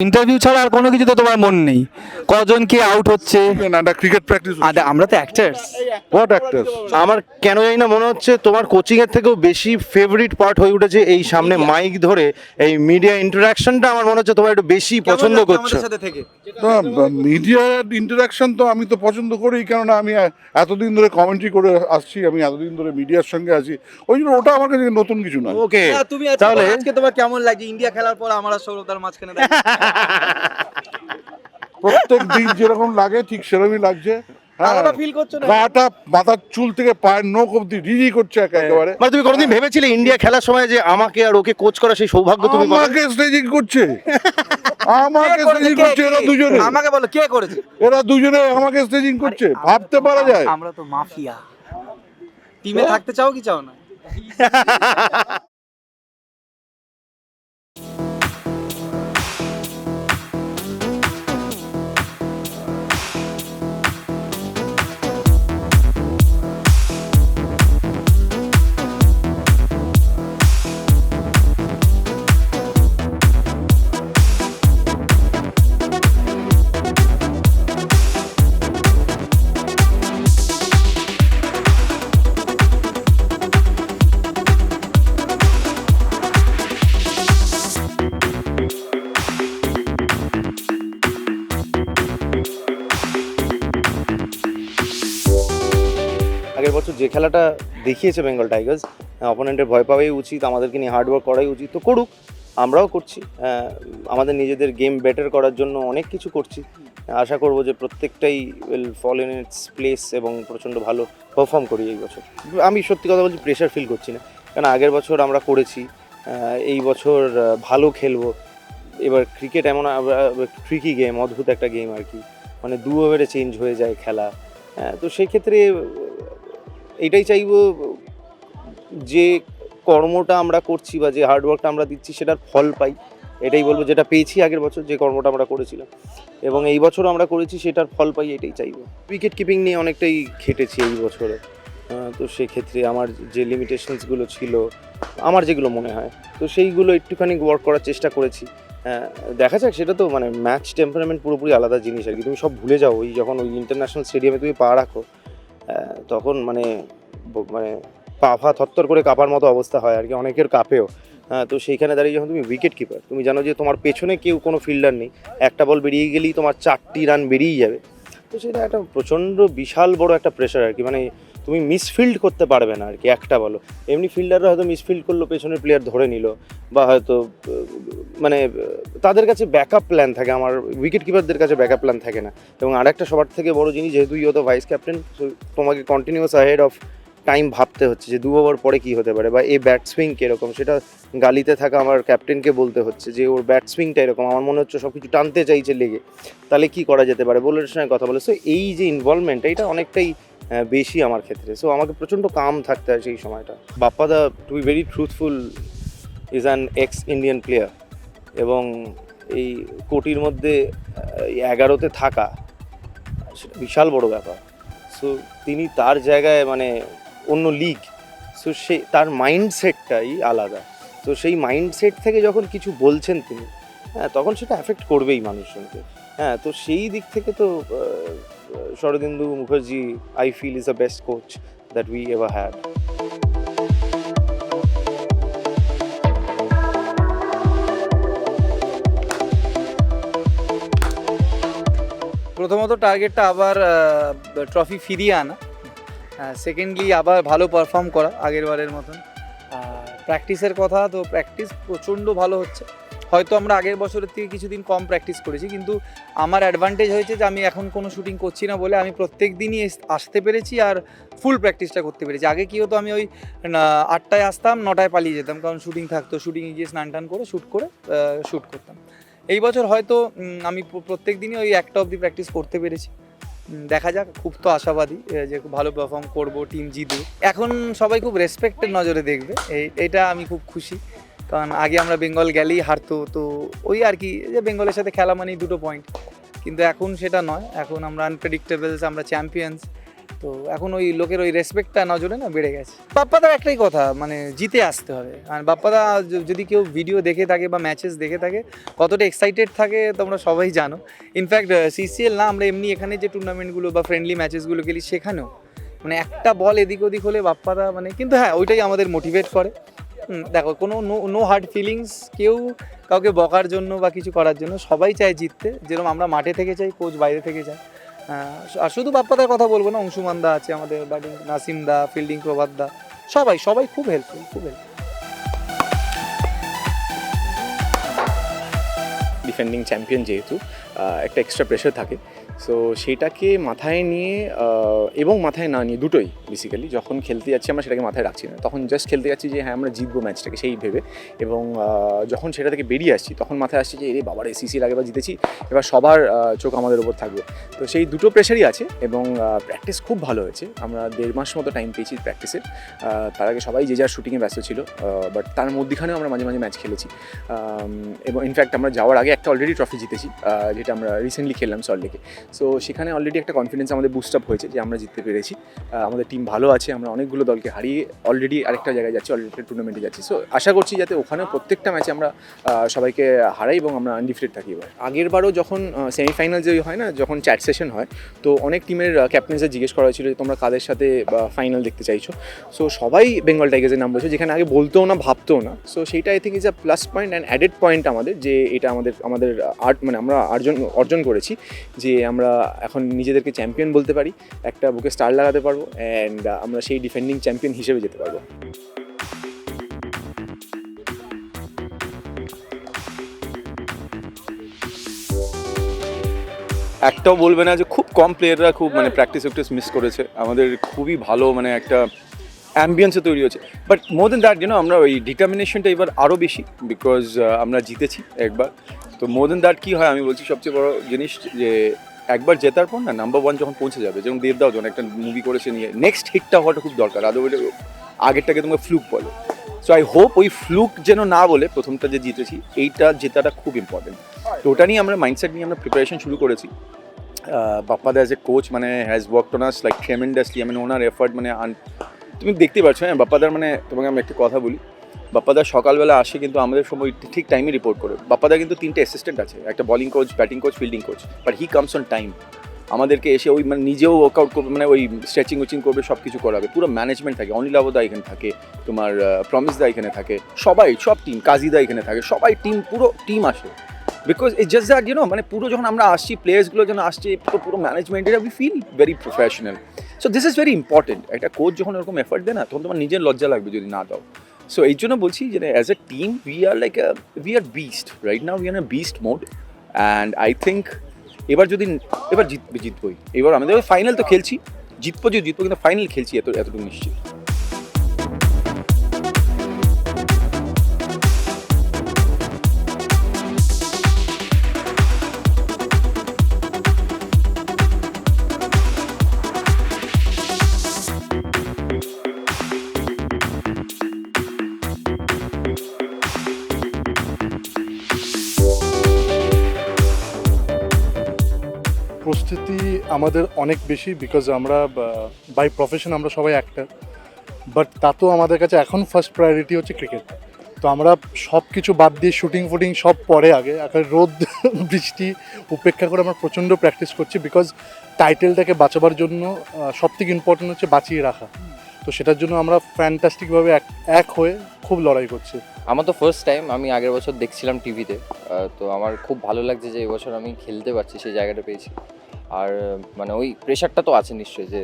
Interview ছাড়া আর কোনো কিছুতে তোমার মন নেই। কজন কে আউট হচ্ছে? না ক্রিকেট প্র্যাকটিস আরে আমরা তো অ্যাক্টার্স হোয়াট অ্যাক্টার্স আমার কেন জানি না মনে হচ্ছে তোমার কোচিং এর থেকেও বেশি ফেভারিট পার্ট হয়ে উঠেছে এই সামনে মাইক ধরে। এই মিডিয়া ইন্টারাকশনটা আমার মনে হচ্ছে তোমার একটু বেশি পছন্দ করছ। সাথে থেকে? মিডিয়ার ইন্টারাকশন তো আমি তো পছন্দ করি কেননা আমি এতদিন ধরে কমেন্ট্রি করে আসছি আমি এতদিন ধরে মিডিয়ার সঙ্গে আছি। ওই জন্য ওটা আমার কাছে নতুন কিছু নয়। ওকে তুমি তাহলে- আজকে তোমার কেমন লাগে ইন্ডিয়া খেলার পর আমার সৌরভদার মাঝখানে? প্রত্যেক দিন যেরকম লাগে ঠিক সেরকমই লাগছে। হ্যাঁ। গাটা মাথার চুল থেকে পায়ের নখ অব্দি রিরি করছে একেবারে। মানে তুমি কোনোদিন ভেবেছিলে ইন্ডিয়া খেলার সময় যে আমাকে আর ওকে কোচ করা সেই সৌভাগ্য তুমি আমাকে স্টেজিং করছে। আমাকে স্টেজিং করছে? এরা দুজনে। আমাকে বলো কে করেছে? এরা দুজনে আমাকে স্টেজিং করছে। ভাবতে পারা যায়। আমরা তো মাফিয়া। টিমে থাকতে চাও কি চাও না? যে খেলাটা দেখিয়েছে বেঙ্গল টাইগার্স অপোনেন্টের ভয় পাওয়াই উচিত, আমাদেরকে নিয়ে হার্ডওয়ার্ক করাই উচিত। তো করুক, আমরাও করছি। আমাদের নিজেদের গেম বেটার করার জন্য অনেক কিছু করছি। আশা করব যে প্রত্যেকটাই will fall in its place এবং প্রচণ্ড ভালো পারফর্ম করি এই বছর। আমি সত্যি কথা বলছি প্রেশার ফিল করছি না। কারণ আগের বছর আমরা করেছি এই বছর ভালো খেলব। এবার ক্রিকেট এমন ট্রিকি গেম অদ্ভুত একটা গেম আর কি। মানে দু ওভারে চেঞ্জ হয়ে যায় খেলা। তো সেই ক্ষেত্রে এটাই চাইব যে কর্মটা আমরা করছি বা যে হার্ডওয়ার্কটা আমরা দিচ্ছি সেটার ফল পাই। এটাই বলব যেটা পেয়েছি আগের বছর যে কর্মটা আমরা করেছিলাম। এবং এই বছর আমরা করেছি সেটার ফল পাই এটাই চাইব। উইকেট কিপিং নিয়ে অনেকটাই খেটেছি এই বছরে। তো সেক্ষেত্রে আমার যে লিমিটেশনসগুলো ছিল আমার যেগুলো মনে হয় তো সেইগুলো একটুখানি ওয়ার্ক করার চেষ্টা করেছি। হ্যাঁ, দেখা যাক সেটা তো মানে ম্যাচ টেম্পারমেন্ট পুরোপুরি আলাদা জিনিস আর কি। তুমি সব ভুলে যাও ওই যখন ওই ইন্টারন্যাশনাল স্টেডিয়ামে তুমি পা রাখো তখন মানে মানে পাফা থত্তর করে কাঁপার মতো অবস্থা হয় আর কি, অনেকের কাঁপেও। হ্যাঁ তো সেইখানে দাঁড়িয়ে যখন তুমি উইকেট কিপার তুমি জানো যে তোমার পেছনে কেউ কোনো ফিল্ডার নেই। একটা বল বেরিয়ে গেলেই তোমার চারটি রান বেরিয়ে যাবে। তো সেটা একটা প্রচণ্ড বিশাল বড় একটা প্রেশার আর কি মানে তুমি মিসফিল্ড করতে পারবে না আর কি একটা বলো। এমনি ফিল্ডাররা হয়তো মিসফিল্ড করল, পেছনের প্লেয়ার ধরে নিল, বা হয়তো মানে তাদের কাছে ব্যাকআপ প্ল্যান থাকে, আমার উইকেট কিপারদের কাছে ব্যাকআপ প্ল্যান থাকে না। এবং আরেকটা সবার থেকে বড় জিনিস, যেহেতু ইও তো ভাইস ক্যাপ্টেন তোমাকে কন্টিনিউয়াস আহেড অফ টাইম ভাবতে হচ্ছে যে দু ওভার পরে কি হতে পারে, বা এই ব্যাট সুইং কীরকম, সেটা গালিতে থাকা আমার ক্যাপ্টেনকে বলতে হচ্ছে যে ওর ব্যাট সুইংটা এরকম, আমার মনে হচ্ছে সব কিছু টানতে চাইছে লেগে। তাহলে কি করা যেতে পারে? বোলারের সঙ্গে কথা বলে। সো এই যে ইনভলভমেন্ট এটা অনেকটাই বেশি আমার ক্ষেত্রে। সো আমাকে প্রচণ্ড কাম থাকতে হয় সেই সময়টা। বাপ্পাদা to be very truthful is an ex Indian player এবং এই কোটির মধ্যে এগারোতে থাকা, সেটা বিশাল বড় ব্যাপার। সো তিনি তার জায়গায় মানে অন্য লিগ সো সে, তার মাইন্ডসেটটাই আলাদা। তো সেই মাইন্ডসেট থেকে যখন কিছু বলছেন তিনি হ্যাঁ তখন সেটা অ্যাফেক্ট করবেই মানুষজনকে। হ্যাঁ তো সেই দিক থেকে তো Sharadindu Mukherjee I feel is the best coach that we ever had প্রথমত টার্গেটটা আবার ট্রফি ফিরিয়ে আনা। সেকেন্ডলি আবার ভালো পারফর্ম করা আগের বারের মতন প্র্যাকটিসের কথা তো প্র্যাকটিস প্রচণ্ড ভালো হচ্ছে। হয়তো আমরা আগের বছরের থেকে কিছুদিন কম প্র্যাকটিস করেছি, কিন্তু আমার অ্যাডভান্টেজ হয়েছে যে আমি এখন কোনো শুটিং করছি না বলে আমি প্রত্যেক দিনই আসতে পেরেছি আর ফুল প্র্যাকটিসটা করতে পেরেছি। আগে কি হতো আমি ওই আটটায় আসতাম, নটায় পালিয়ে যেতাম, কারণ শুটিং থাকতো। শুটিংয়ে গিয়ে স্নান টান করে শ্যুট করে শ্যুট করতাম। এই বছর হয়তো আমি প্রত্যেক দিনই ওই একটা অবধি প্র্যাকটিস করতে পেরেছি। দেখা যাক, খুব তো আশাবাদী যে খুব ভালো পারফর্ম করব টিম জিতবে। এখন সবাই খুব রেসপেক্টের নজরে দেখবে, এই, এটা আমি খুব খুশি। কারণ আগে আমরা বেঙ্গল গেলেই হারতো, তো ওই আর কি যে বেঙ্গলের সাথে খেলা মানেই দুটো পয়েন্ট কিন্তু এখন সেটা নয়, এখন আমরা আনপ্রেডিক্টেবলস আমরা চ্যাম্পিয়ন্স তো এখন ওই লোকের ওই রেসপেক্টটা নজরে না বেড়ে গেছে। বাপ্পাদার একটাই কথা মানে জিতে আসতে হবে। আর বাপ্পাদা যদি কেউ ভিডিও দেখে থাকে বা ম্যাচেস দেখে থাকে, কতটা এক্সাইটেড থাকে তোমরা সবাই জানো। ইনফ্যাক্ট সিসিএল না, আমরা এমনি এখানে যে টুর্নামেন্টগুলো বা ফ্রেন্ডলি ম্যাচেসগুলো খেলি, সেখানেও। মানে একটা বল এদিক ওদিক হলে বাপ্পাদা মানে কিন্তু হ্যাঁ ওইটাই আমাদের মোটিভেট করে। দেখো কোনো নো নো হার্ড ফিলিংস কেউ কাউকে বকার জন্য বা কিছু করার জন্য সবাই চায় জিততে। যেরকম আমরা মাঠে থেকে চাই কোচ বাইরে থেকে আহ, আর শুধু বাপ্পাদার কথা বলব না অংশুমান দা আছে আমাদের ব্যাটিং নাসিম দা ফিল্ডিং প্রভাত দা সবাই সবাই খুব হেল্পফুল খুব হেল্পফুল ডিফেন্ডিং চ্যাম্পিয়ন যেহেতু একটা এক্সট্রা প্রেশার থাকে। সো সেটাকে মাথায় নিয়ে এবং মাথায় না নিয়ে দুটোই বেসিক্যালি যখন খেলতে যাচ্ছি আমরা, সেটাকে মাথায় রাখছি না। তখন জাস্ট খেলতে যাচ্ছি যে হ্যাঁ আমরা জিতবো ম্যাচটাকে সেই ভেবে। এবং যখন সেটা থেকে বেরিয়ে আসছি, তখন মাথায় আসছে যে, এরে বাবার এসিসির আগেবার জিতেছি। এবার সবার চোখ আমাদের ওপর থাকবে। তো সেই দুটো প্রেশারই আছে, এবং প্র্যাকটিস খুব ভালো হয়েছে। আমরা দেড় মাস মতো টাইম পেয়েছি প্র্যাকটিসের তার আগে সবাই যে যার শুটিংয়ে ব্যস্ত ছিল বাট তার মধ্যখানেও আমরা মাঝে মাঝে ম্যাচ খেলেছি। এবং ইনফ্যাক্ট আমরা যাওয়ার আগে একটা অলরেডি ট্রফি জিতেছি যেটা আমরা রিসেন্টলি খেললাম সল্টলেকে সো সেখানে অলরেডি একটা কনফিডেন্স আমাদের বুস্ট আপ হয়েছে যে আমরা জিততে পেরেছি। আমাদের টিম ভালো আছে, আমরা অনেকগুলো দলকে হারিয়ে অলরেডি আরেকটা জায়গায় যাচ্ছি অলরেডি একটা টুর্নামেন্টে যাচ্ছি। সো আশা করছি যাতে ওখানেও প্রত্যেকটা ম্যাচে আমরা সবাইকে হারাই এবং আমরা আনডিফিটেড থাকি এবার। আগের বারও যখন সেমিফাইনাল যে হয় না, যখন চ্যাট সেশন হয়, তো অনেক টিমের ক্যাপ্টেন্সে জিজ্ঞেস করা হয়েছিল যে তোমরা কাদের সাথে ফাইনাল দেখতে চাইছো? সো সবাই বেঙ্গল টাইগার্সের নাম বলেছে, যেখানে আগে বলতেও না, ভাবতেও না। সো সেইটা I think is a plus point and added point আমাদের যে এটা আমাদের আমাদের আর্ট মানে আমরা অর্জন অর্জন করেছি যে আমরা এখন নিজেদেরকে চ্যাম্পিয়ন বলতে পারি একটা বুকে স্টার লাগাতে পারব অ্যান্ড আমরা সেই ডিফেন্ডিং চ্যাম্পিয়ন হিসেবে যেতে পারব। একটাও বলবে না যে খুব কম প্লেয়াররা খুব মানে প্র্যাকটিস প্র্যাকটিস মিস করেছে। আমাদের খুবই ভালো মানে একটা অ্যাম্বিয়েন্সে তৈরি হয়েছে। But more then that you know আমরা ওই ডিটারমিনেশনটা এবার আরও বেশি বিকজ আমরা জিতেছি একবার। তো মোর দেন দ্যাট কী হয় আমি বলছি সবচেয়ে বড় জিনিস যে একবার জেতার পর না নাম্বার ওয়ান যখন পৌঁছে যাবে যেমন দেবদাও যখন একটা মুভি করেছে নিয়ে নেক্সট হিটটা হওয়াটা খুব দরকার আদৌ আগেরটাকে তোমাকে ফ্লুক বলে। সো আই হোপ ওই ফ্লুক যেন না বলে প্রথমটা যে জিতেছি এইটা জেতাটা খুব ইম্পর্টেন্ট তো ওটা নিয়ে আমরা মাইন্ডসেট নিয়ে আমরা প্রিপারেশন শুরু করেছি। বাপ্পাদা অ্যাজ এ কোচ মানে has work on us like tremendously মানে ওনার এফার্ট মানে তুমি দেখতে পাচ্ছ হ্যাঁ বাপ্পাদার মানে তোমাকে আমি একটা কথা বলি বাপ্পাদা সকালবেলা আসে কিন্তু আমাদের সময় ঠিক টাইমে রিপোর্ট করে। বাপ্পাদা কিন্তু তিনটে অ্যাসিস্ট্যান্ট আছে, একটা bowling coach batting coach fielding coach but he comes on time আমাদেরকে এসে ওই মানে নিজেও ওয়ার্কআউট করবে মানে ওই স্ট্রেচিং উচিং করবে সব কিছু করাবে। পুরো ম্যানেজমেন্ট থাকে অনিলাবদা এখানে থাকে, তোমার প্রমিস দা এখানে থাকে, সবাই, সব টিম কাজীদা এখানে থাকে, সবাই টিম পুরো টিম আসে। Because it just that you know মানে পুরো যখন আমরা আসছি প্লেয়ার্সগুলো যখন আসছে, পুরো পুরো ম্যানেজমেন্ট এটা we feel very professional so this is very important একটা কোচ যখন এরকম এফার্ট দেয় না, তখন তোমার নিজের লজ্জা লাগবে যদি না দাও। সো এই জন্য বলছি যে as a team we are like we are beast right now we are beast mode and I think এবার যদি, এবার জিতবে জিতবই। এবার আমাদের ফাইনাল তো খেলছি। জিতবো যদি জিতবো, কিন্তু ফাইনাল খেলছি এত, এতটুকু নিশ্চিত। প্রস্তুতি আমাদের অনেক বেশি বিকজ আমরা বাই প্রফেশন আমরা সবাই একটা বাট তা তো আমাদের কাছে এখন ফার্স্ট প্রায়োরিটি হচ্ছে ক্রিকেট তো আমরা সব কিছু বাদ দিয়ে শুটিং ফুটিং সব পরে আগে এখন রোদ, বৃষ্টি উপেক্ষা করে আমরা প্রচণ্ড প্র্যাকটিস করছি বিকজ টাইটেলটাকে বাঁচাবার জন্য সব থেকে ইম্পর্টেন্ট হচ্ছে বাঁচিয়ে রাখা। তো সেটার জন্য আমরা ফ্যান্টাস্টিকভাবে এক এক হয়ে খুব লড়াই করছি। আমার তো ফার্স্ট টাইম আমি আগের বছর দেখছিলাম টিভিতে তো আমার খুব ভালো লাগছে যে এবছর আমি খেলতে পারছি, সেই জায়গাটা পেয়েছি। আর মানে ওই প্রেশারটা তো আছে নিশ্চয়ই যে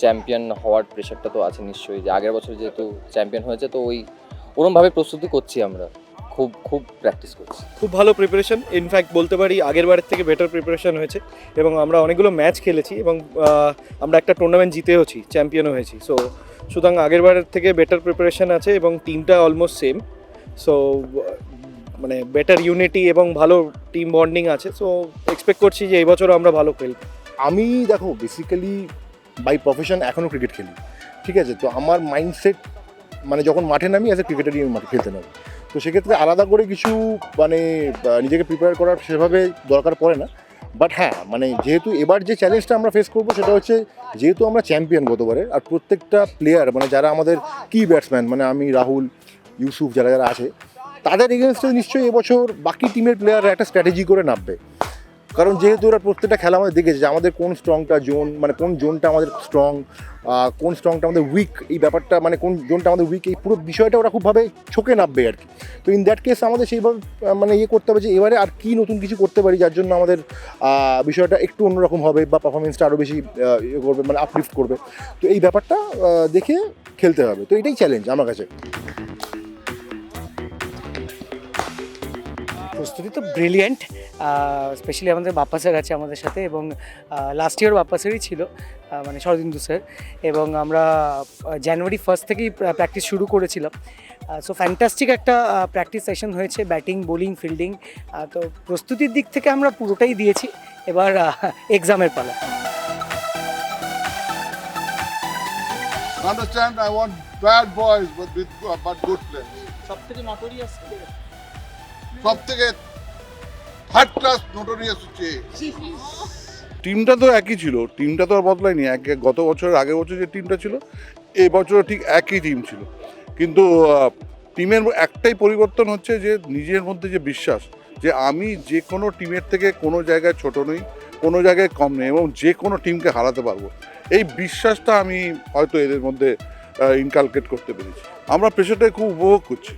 চ্যাম্পিয়ন হওয়ার প্রেশারটা তো আছে নিশ্চয়ই যে আগের বছর যেহেতু চ্যাম্পিয়ন হয়েছে তো ওই ওরমভাবে প্রস্তুতি করছি আমরা। খুব খুব প্র্যাকটিস করছি। খুব ভালো প্রিপারেশন ইনফ্যাক্ট বলতে পারি আগের বারের থেকে বেটার প্রিপারেশন হয়েছে এবং আমরা অনেকগুলো ম্যাচ খেলেছি এবং আমরা একটা টুর্নামেন্ট জিতেওছি চ্যাম্পিয়নও হয়েছি। সো সুতরাং আগের বারের থেকে বেটার প্রিপারেশন আছে এবং টিমটা অলমোস্ট সেম সো মানে বেটার ইউনিটি এবং ভালো টিম বন্ডিং আছে সো এক্সপেক্ট করছি যে এই বছরও আমরা ভালো খেলব। আমি দেখো বেসিক্যালি বাই প্রফেশন এখনও ক্রিকেট খেলি, ঠিক আছে? তো আমার মাইন্ডসেট মানে যখন মাঠে নামি অ্যাজ এ ক্রিকেটারই আমি মাঠে খেলতে নামি। তো সেক্ষেত্রে আলাদা করে কিছু মানে নিজেকে প্রিপেয়ার করার সেভাবে দরকার পড়ে না। বাট হ্যাঁ মানে যেহেতু এবার যে চ্যালেঞ্জটা আমরা ফেস করব, সেটা হচ্ছে যেহেতু আমরা চ্যাম্পিয়ন গতবারে আর প্রত্যেকটা প্লেয়ার মানে যারা আমাদের কি ব্যাটসম্যান মানে আমি, রাহুল, ইউসুফ, যারা যারা আছে তাদের এগেনস্টে নিশ্চয়ই এবছর বাকি টিমের প্লেয়াররা একটা স্ট্র্যাটেজি করে নামবে। কারণ যেহেতু ওরা প্রত্যেকটা খেলা আমাদের দেখেছে যে আমাদের কোন স্ট্রংটা জোন মানে কোন জোনটা আমাদের স্ট্রং কোন স্ট্রংটা আমাদের উইক এই ব্যাপারটা মানে কোন জোনটা আমাদের উইক এই পুরো বিষয়টা ওরা খুবভাবে ছোকে নামবে আর কি। তো ইন দ্যাট কেস আমাদের সেইভাবে মানে ইয়ে করতে হবে যে এবারে আর কি নতুন কিছু করতে পারি যার জন্য আমাদের বিষয়টা একটু অন্যরকম হবে বা পারফরমেন্সটা আরও বেশি ইয়ে করবে মানে আপলিফ্ট করবে। তো এই ব্যাপারটা দেখে খেলতে হবে। তো এটাই চ্যালেঞ্জ আমার কাছে। প্রস্তুতি তো ব্রিলিয়েন্ট স্পেশালি আমাদের বাপ্পা স্যার আছে আমাদের সাথে এবং লাস্ট ইয়ার বাপ্পা স্যারই ছিল মানে শরদিন্দু স্যার এবং আমরা জানুয়ারি ফার্স্ট থেকেই প্র্যাকটিস শুরু করেছিলাম। সো ফ্যান্টাস্টিক একটা প্র্যাকটিস সেশন হয়েছে ব্যাটিং বোলিং ফিল্ডিং তো প্রস্তুতির দিক থেকে আমরা পুরোটাই দিয়েছি এবার এক্সামের পালা। Understand I want bad boys but with but good players সবথেকে নটোরিয়াস সব থেকে থার্ড ক্লাস নোটোরিয়াস হচ্ছে। টিমটা তো একই ছিল, টিমটা তো আর বদলায়নি। এক গত বছরের আগের বছর যে টিমটা ছিল, এই বছরও ঠিক একই টিম ছিল। কিন্তু টিমের একটাই পরিবর্তন হচ্ছে যে নিজের মধ্যে যে বিশ্বাস, যে আমি যে কোনো টিমের থেকে কোনো জায়গায় ছোট নই, কোনো জায়গায় কম নেই এবং যে কোনো টিমকে হারাতে পারব। এই বিশ্বাসটা আমি হয়তো এদের মধ্যে ইনকালকেট করতে পেরেছি। আমরা প্রেশারটাকে খুব উপভোগ করছি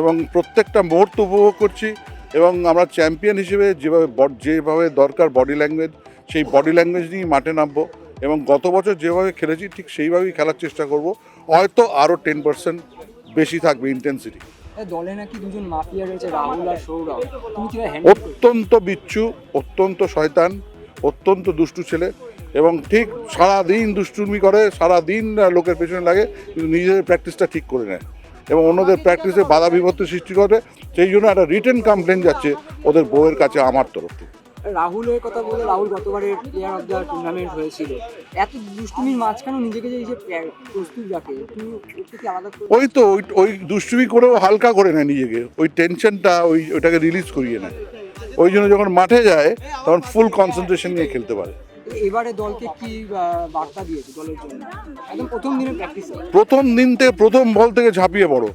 এবং প্রত্যেকটা মুহূর্ত উপভোগ করছি। এবং আমরা চ্যাম্পিয়ন হিসেবে যেভাবে যেভাবে দরকার বডি ল্যাঙ্গুয়েজ সেই বডি ল্যাঙ্গুয়েজ নিয়েই মাঠে নামবো এবং গত বছর যেভাবে খেলেছি ঠিক সেইভাবেই খেলার চেষ্টা করব। হয়তো আরও টেন পার্সেন্ট বেশি থাকবে ইন্টেন্সিটি দলে নাকি দুজন মাফিয়া রয়েছে রাহুল আর সৌরভ। অত্যন্ত বিচ্ছু অত্যন্ত শয়তান অত্যন্ত দুষ্টু ছেলে এবং ঠিক সারাদিন দুষ্টুমি করে সারাদিন লোকের পেছনে লাগে কিন্তু নিজেদের প্র্যাকটিসটা ঠিক করে নেয়। এবং অন্যদের প্র্যাকটিসে বাধা বিপত্তি সৃষ্টি করে সেই জন্য একটা রিটেন কমপ্লেন যাচ্ছে ওদের বউয়ের কাছে আমার তরফ থেকে। রাহুলের কথা বলে রাহুল গতবারের প্লেয়ার অফ দ্য টুর্নামেন্ট হয়েছিল। এত দুষ্টুমির মাঝখানেও নিজেকে যে প্রস্তুত রাখে ওই তো ওই ওই দুষ্টুমি করেও হালকা করে নেয় নিজেকে। ওই টেনশনটা ওই ওইটাকে রিলিজ করিয়ে নেয়। ওই জন্য যখন মাঠে যায় তখন ফুল কনসেন্ট্রেশন নিয়ে খেলতে পারে। এবারে দলকে কি বার্তা দিয়েছে দলের জন্য? একদম প্রথম দিনের প্র্যাকটিসে প্রথম দিন থেকে প্রথম বল থেকে ঝাঁপিয়ে পড়ো।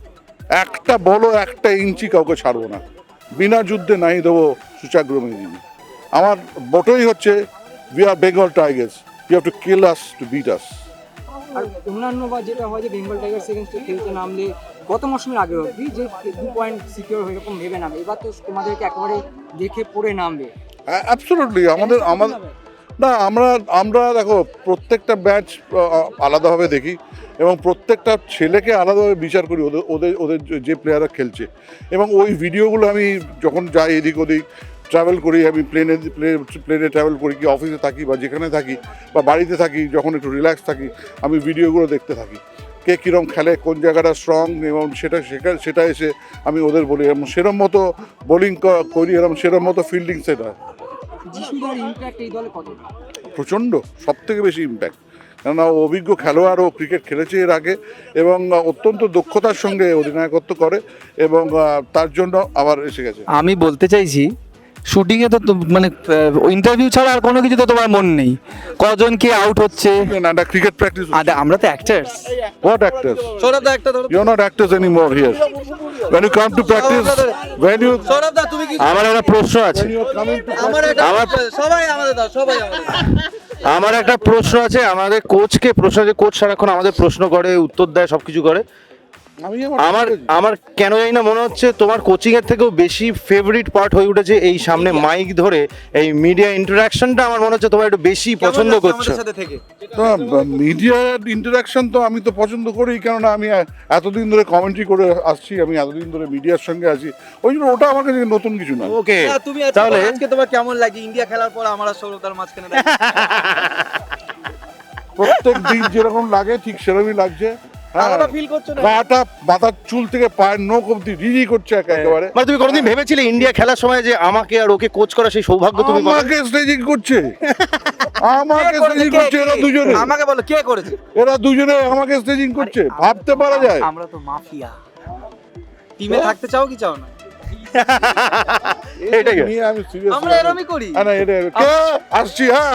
একটা বলও একটা ইঞ্চি কাউকে ছাড়বো না। বিনা যুদ্ধে নাই দেবো সুচাগ্র মেদিনী। আমার বটোই হচ্ছে we are Bengal tigers you have to kill us to beat us আর অন্যান্য বা যেটা হয় যে বেঙ্গল টাইগার্স এগেনস্টে খেলতে নামলে গত মৌসুমের আগে অবধি যে দু পয়েন্ট সিকিউর হয়ে এরকম ভেবে নামে। এবার তো তোমাদেরকে একেবারে দেখে পড়ে নামবে। অ্যাবসোলুটলি আমাদের আমাদের না, আমরা আমরা দেখো, প্রত্যেকটা ম্যাচ আলাদাভাবে দেখি এবং প্রত্যেকটা ছেলেকে আলাদাভাবে বিচার করি, ওদের ওদের ওদের যে- প্লেয়াররা খেলছে। এবং ওই ভিডিওগুলো আমি যখন যাই এদিক ওদিক ট্রাভেল করি, আমি প্লেনে প্লেনে ট্রাভেল করি, কি অফিসে থাকি বা যেখানে থাকি বা বাড়িতে থাকি, যখন একটু রিল্যাক্স থাকি, আমি ভিডিওগুলো দেখতে থাকি। কে কীরকম খেলে, কোন জায়গাটা স্ট্রং এবং সেটা, সেটা- এসে আমি ওদের বলি, এবং সেরম মতো বোলিং করি এরম সেরম মতো ফিল্ডিং সেটা যিশুদার ইম্প্যাক্ট এই দলে কতটা? প্রচণ্ড সব থেকে বেশি ইম্প্যাক্ট কেননা অভিজ্ঞ খেলোয়াড় ও ক্রিকেট খেলেছে এর আগে এবং অত্যন্ত দক্ষতার সঙ্গে অধিনায়কত্ব করে এবং তার জন্য আবার এসে গেছে। আমি বলতে চাইছি শুটিংয়ে তো তো- মানে ইন্টারভিউ ছাড়া আর কোনো কিছু তো তোমার মন নেই। কজন কে আউট হচ্ছে? না না ক্রিকেট প্র্যাকটিস আর আমরা তো actors what actors you are not actors any more here when you come to practice when you আমার একটা প্রশ্ন আছে। When you are coming to আমার আমার একটা প্রশ্ন আছে আমাদের কোচকে প্রশ্ন আছে কোচ সারাক্ষণ আমাদের প্রশ্ন করে উত্তর দেয় সবকিছু করে। আমার আমার কেন জানি না মনে হচ্ছে তোমার কোচিং এর থেকেও বেশি ফেভারিট পার্ট হয়ে উঠেছে এই সামনে মাইক ধরে। এই মিডিয়া ইন্টারাকশনটা আমার মনে হচ্ছে তোমার একটু বেশি পছন্দ করছ। ইন্টারাকশন তো আমি তো পছন্দ করি কেননা আমি এতদিন ধরে কমেন্ট্রি করে আসছি আমি এতদিন ধরে মিডিয়ার সঙ্গে আছি। ওই জন্য ওটা আমার কাছে নতুন কিছু না। ওকে তুমি তাহলে আজকে তোমার কেমন লাগে? ইন্ডিয়া খেলার পর আমার সৌরতার মাঝখানে প্রত্যেক দিন যেরকম লাগে ঠিক সেরকমই লাগছে। ফিল করছ না? গাটা মাথার চুল থেকে পায়ের নখ অব্দি রিজি করছে একেবারে। মানে তুমি কোনোদিন ভেবেছিলে ইন্ডিয়া খেলার সময় যে আমাকে আর ওকে কোচ করা সেই সৌভাগ্য তুমি? আমাকে স্টেজিং করছে। আমাকে স্টেজিং করছে? এরা দুজনে। আমাকে বলো কে করেছে? এরা দুজনে আমাকে স্টেজিং করছে। ভাবতে পারা যায়। আমরা তো মাফিয়া। টিমে থাকতে চাও কি চাও না? আমি আমরা এরমই করি। না এটা কে? আসছি হ্যাঁ।